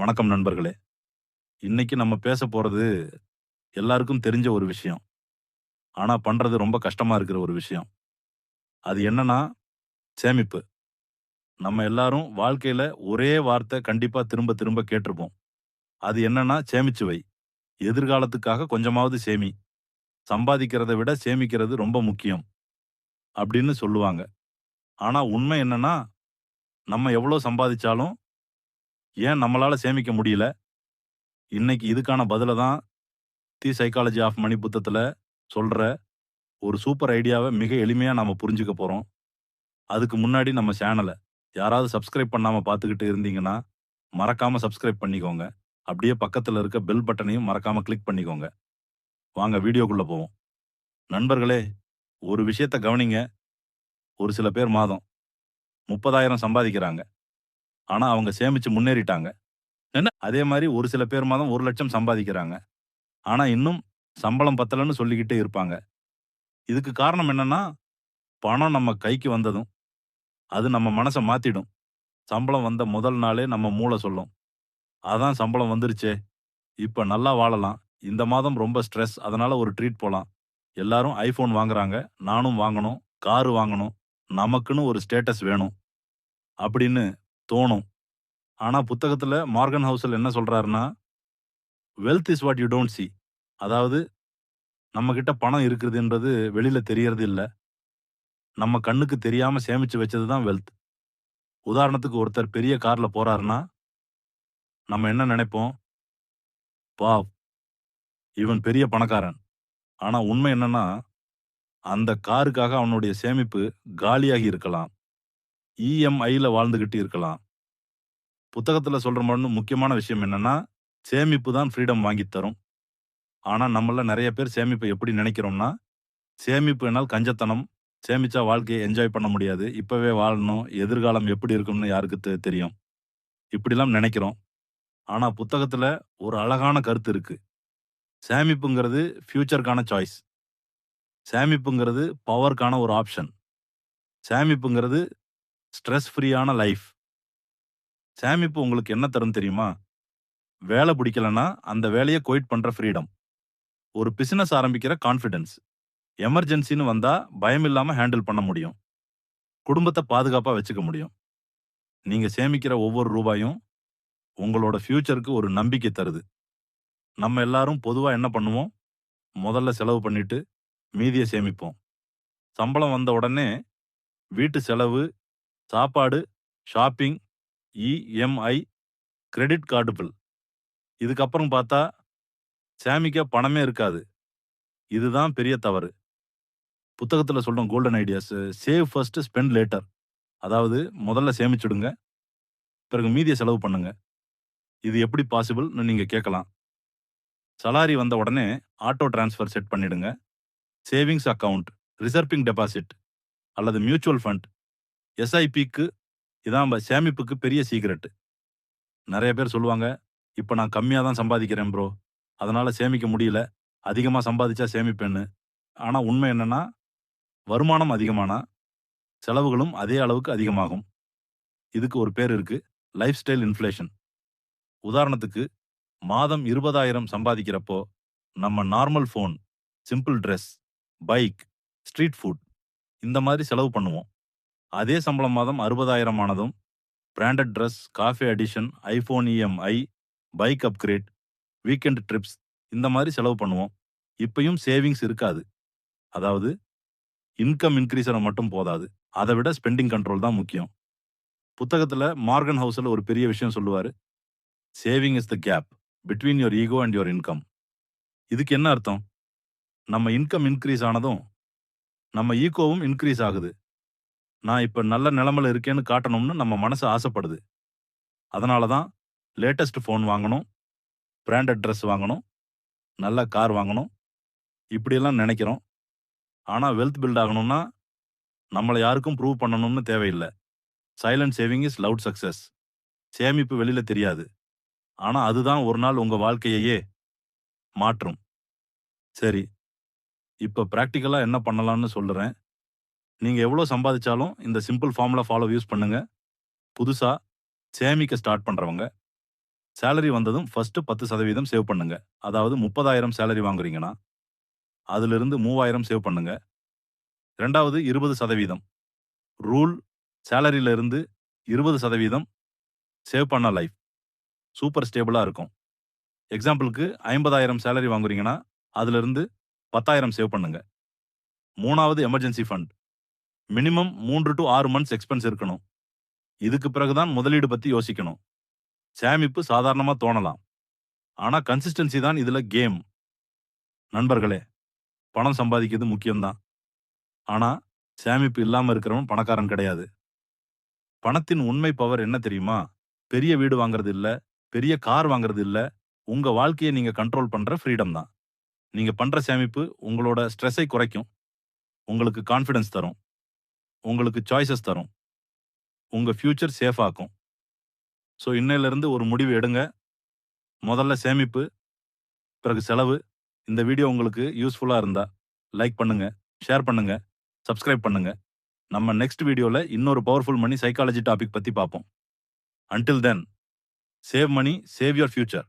வணக்கம் நண்பர்களே. இன்னைக்கு நம்ம பேச போறது எல்லாருக்கும் தெரிஞ்ச ஒரு விஷயம். ஆனால் பண்றது ரொம்ப கஷ்டமா இருக்கிற ஒரு விஷயம். அது என்னன்னா சேமிப்பு. நம்ம எல்லாரும் வாழ்க்கையில ஒரே வார்த்தை கண்டிப்பா திரும்ப திரும்ப கேட்டிருப்போம். அது என்னன்னா சேமிச்சு வை எதிர்காலத்துக்காக கொஞ்சமாவது சேமி. சம்பாதிக்கிறதை விட சேமிக்கிறது ரொம்ப முக்கியம். அப்படின்னு சொல்லுவாங்க. ஆனால் உண்மை என்னன்னா நம்ம எவ்வளோ சம்பாதிச்சாலும் ஏன் நம்மளால் சேமிக்க முடியல? இன்னைக்கு இதுக்கான பதிலை தான் தி சைக்காலஜி ஆஃப் மணி புத்தத்தில் சொல்கிற ஒரு சூப்பர் ஐடியாவை மிக எளிமையாக நம்ம புரிஞ்சுக்க போகிறோம் அதுக்கு முன்னாடி நம்ம சேனலை யாராவது சப்ஸ்கிரைப் பண்ணாமல் பார்த்துக்கிட்டு இருந்தீங்கன்னா மறக்காமல் சப்ஸ்கிரைப் பண்ணிக்கோங்க. அப்படியே பக்கத்தில் இருக்க பெல் பட்டனையும் மறக்காமல் கிளிக் பண்ணிக்கோங்க. வாங்க வீடியோக்குள்ளே போவோம். நண்பர்களே ஒரு விஷயத்த கவனிங்க. ஒரு சில பேர் மாதம் முப்பதாயிரம் சம்பாதிக்கிறாங்க. ஆனா அவங்க சேமிச்சு முன்னேறிட்டாங்க. என்ன? அதே மாதிரி ஒரு சில பேர் மாதம் ஒரு லட்சம் சம்பாதிக்கிறாங்க. ஆனா இன்னும் சம்பளம் பத்தலன்னு சொல்லிக்கிட்டே இருப்பாங்க. இதுக்கு காரணம் என்னன்னா பணம் நம்ம கைக்கு வந்ததும் அது நம்ம மனசை மாத்திடும். சம்பளம் வந்த முதல் நாளே நம்ம மூளை சொல்லும் அதான் சம்பளம் வந்துருச்சே இப்ப நல்லா வாழலாம். இந்த மாதம் ரொம்ப ஸ்ட்ரெஸ் அதனால ஒரு ட்ரீட் போலாம். எல்லாரும் ஐபோன் வாங்குறாங்க நானும் வாங்கணும் காரு வாங்கணும் நமக்குன்னு ஒரு ஸ்டேட்டஸ் வேணும். அப்படின்னு தோணும். ஆனால் புத்தகத்தில் மார்கன் ஹவுசல் என்ன சொல்கிறாருன்னா wealth is what you don't see அதாவது நம்மக்கிட்ட பணம் பணம் இருக்குதுன்றது வெளியில் தெரியறது இல்லை. நம்ம கண்ணுக்கு தெரியாமல் சேமித்து வச்சது தான் வெல்த் உதாரணத்துக்கு ஒருத்தர் பெரிய காரில் போகிறாருன்னா நம்ம என்ன நினைப்போம்? பாவ் இவன் பெரிய பணக்காரன். ஆனால் உண்மை என்னன்னா அந்த காருக்காக அவனுடைய சேமிப்பு காலியாகி இருக்கலாம். இஎம்ஐல வாழ்ந்துகிட்டு இருக்கலாம். புத்தகத்துல சொல்ற மாதிரி முக்கியமான விஷயம் என்னன்னா சேமிப்பு தான் ஃப்ரீடம் வாங்கி தரும். ஆனா நம்மள நிறைய பேர் சேமிப்பை எப்படி நினைக்கிறோம்னா சேமிப்பு என்னால் கஞ்சத்தனம். சேமிச்சா வாழ்க்கையை என்ஜாய் பண்ண முடியாது. இப்பவே வாழணும். எதிர்காலம் எப்படி இருக்கும்னு யாருக்கு தெ- தெரியும். இப்படிலாம் நினைக்கிறோம். ஆனா புத்தகத்துல ஒரு அழகான கருத்து இருக்கு. சேமிப்புங்கிறது ஃபியூச்சருக்கான சாய்ஸ் சேமிப்புங்கிறது பவருக்கான ஒரு ஆப்ஷன் சேமிப்புங்கிறது ஸ்ட்ரெஸ் ஃப்ரீயான லைஃப். சேமிப்பு உங்களுக்கு என்ன தரும் தெரியுமா? வேலை பிடிக்கலன்னா அந்த வேலையை கொயிட் பண்ணுற ஃப்ரீடம். ஒரு பிசினஸ் ஆரம்பிக்கிற கான்ஃபிடென்ஸ். எமர்ஜென்சின்னு வந்தால் பயம் இல்லாமல் ஹேண்டில் பண்ண முடியும். குடும்பத்தை பாதுகாப்பாக வச்சுக்க முடியும். நீங்கள் சேமிக்கிற ஒவ்வொரு ரூபாயும் உங்களோட ஃப்யூச்சருக்கு ஒரு நம்பிக்கை தருது. நம்ம எல்லாரும் பொதுவாக என்ன பண்ணுவோம்? முதல்ல செலவு பண்ணிட்டு மீதியை சேமிப்போம். சம்பளம் வந்த உடனே வீட்டு செலவு சாப்பாடு shopping EMI credit card bill. இதுக்கப்புறம் பார்த்தா சேமிக்க பணமே இருக்காது. இதுதான் பெரிய தவறு. புத்தகத்தில் சொல்கிறோம் golden ideas save first spend later அதாவது முதல்ல சேமிச்சுடுங்க. பிறகு மீதியை செலவு பண்ணுங்க. இது எப்படி பாசிபிள்னு நீங்கள் கேட்கலாம். சலாரி வந்த உடனே ஆட்டோ டிரான்ஸ்ஃபர் செட் பண்ணிடுங்க. சேவிங்ஸ் அக்கவுண்ட் ரிசர்விங் டெபாசிட் அல்லது மியூச்சுவல் ஃபண்ட் எஸ்ஐபிக்கு இதான் நம்ம சேமிப்புக்கு பெரிய சீக்ரெட் நிறைய பேர் சொல்லுவாங்க இப்போ நான் கம்மியாக தான் சம்பாதிக்கிறேன் ப்ரோ அதனால் சேமிக்க முடியல. அதிகமாக சம்பாதிச்சா சேமிப்பேன்னு. ஆனால் உண்மை என்னன்னா வருமானம் அதிகமானா செலவுகளும் அதே அளவுக்கு அதிகமாகும். இதுக்கு ஒரு பேர் இருக்குது லைஃப் ஸ்டைல் இன்ஃப்ளேஷன் உதாரணத்துக்கு மாதம் இருபதாயிரம் சம்பாதிக்கிறப்போ நம்ம normal phone simple dress bike street food இந்த மாதிரி செலவு பண்ணுவோம். அதே சம்பளம் மாதம் அறுபதாயிரம் ஆனதும் branded dress coffee addition iPhone EMI bike upgrade weekend trips இந்த மாதிரி செலவு பண்ணுவோம். இப்பயும் சேவிங்ஸ் இருக்காது. அதாவது இன்கம் இன்க்ரீஸ் மட்டும் போதாது. அதை விட ஸ்பெண்டிங் கண்ட்ரோல் தான் முக்கியம். புத்தகத்துல மார்கன் ஹவுஸில் ஒரு பெரிய விஷயம் சொல்லுவார். Saving is the gap between your ego and your income இதுக்கு என்ன அர்த்தம்? நம்ம இன்கம் இன்க்ரீஸ் ஆனதும் நம்ம ஈகோவும் இன்க்ரீஸ் ஆகுது. நான் இப்ப நல்ல நிலைமையில இருக்கேன்னு காட்டணும்னு நம்ம மனசு ஆசைப்படுது. அதனால தான் லேட்டஸ்ட் ஃபோன் வாங்கணும் பிராண்டட் ட்ரெஸ் வாங்கணும் நல்ல கார் வாங்கணும் இப்படியெல்லாம் நினைக்கிறோம். ஆனால் வெல்த் பில்ட் ஆகணும்னா நம்மளை யாருக்கும் ப்ரூவ் பண்ணணும்னு தேவையில்லை. Silent saving is loud success சேமிப்பு வெளியில் தெரியாது. ஆனால் அதுதான் ஒரு நாள் உங்கள் வாழ்க்கையையே மாற்றும். சரி இப்போ ப்ராக்டிக்கலாக என்ன பண்ணலாம்னு சொல்லுறேன் நீங்கள் எவ்வளோ சம்பாதிச்சாலும் இந்த சிம்பிள் ஃபார்முலா ஃபாலோ யூஸ் பண்ணுங்க. புதுசாக சேமிக்க ஸ்டார்ட் பண்ணுறவங்க சேலரி வந்ததும் ஃபஸ்ட்டு பத்து சதவீதம் சேவ் பண்ணுங்க. அதாவது முப்பதாயிரம் சேலரி வாங்குறீங்கன்னா அதிலிருந்து மூவாயிரம் சேவ் பண்ணுங்க. ரெண்டாவது இருபது சதவீதம். ரூல் சேலரியிலிருந்து இருபது சதவீதம் சேவ் பண்ண லைஃப் சூப்பர் ஸ்டேபிளாக இருக்கும். எக்ஸாம்பிளுக்கு ஐம்பதாயிரம் சேலரி வாங்குறீங்கன்னா அதிலிருந்து பத்தாயிரம் சேவ் பண்ணுங்க. மூணாவது எமர்ஜென்சி ஃபண்ட் மினிமம் மூன்று டு ஆறு மந்த்ஸ் எக்ஸ்பென்ஸ் இருக்கணும். இதுக்கு பிறகுதான் முதலீடு பத்தி யோசிக்கணும். சேமிப்பு சாதாரணமா தோணலாம். ஆனா கன்சிஸ்டன்சி தான் இதுல கேம் நண்பர்களே பணம் சம்பாதிக்கிறது முக்கியம்தான். ஆனா சேமிப்பு இல்லாம இருக்கிறவன் பணக்காரன் கிடையாது. பணத்தின் உண்மை பவர் என்ன தெரியுமா? பெரிய வீடு வாங்குறது இல்ல பெரிய கார் வாங்குறது இல்ல உங்க வாழ்க்கையை நீங்க கண்ட்ரோல் பண்ற ஃப்ரீடம் தான். நீங்க பண்ற சேமிப்பு உங்களோட ஸ்ட்ரெஸ்ஸை குறைக்கும். உங்களுக்கு கான்ஃபிடன்ஸ் தரும். உங்களுக்கு சாய்ஸஸ் தரும். உங்கள் ஃப்யூச்சர் சேஃப் ஆக்கும். ஸோ இன்னையிலேருந்து ஒரு முடிவு எடுங்க. முதல்ல சேமிப்பு பிறகு செலவு. இந்த வீடியோ உங்களுக்கு யூஸ்ஃபுல்லாக இருந்தால் லைக் பண்ணுங்க ஷேர் பண்ணுங்க சப்ஸ்கிரைப் பண்ணுங்க. நம்ம நெக்ஸ்ட் வீடியோவில் இன்னொரு பவர்ஃபுல் மணி சைக்காலஜி டாபிக் பற்றி பார்ப்போம். Until then save money save your future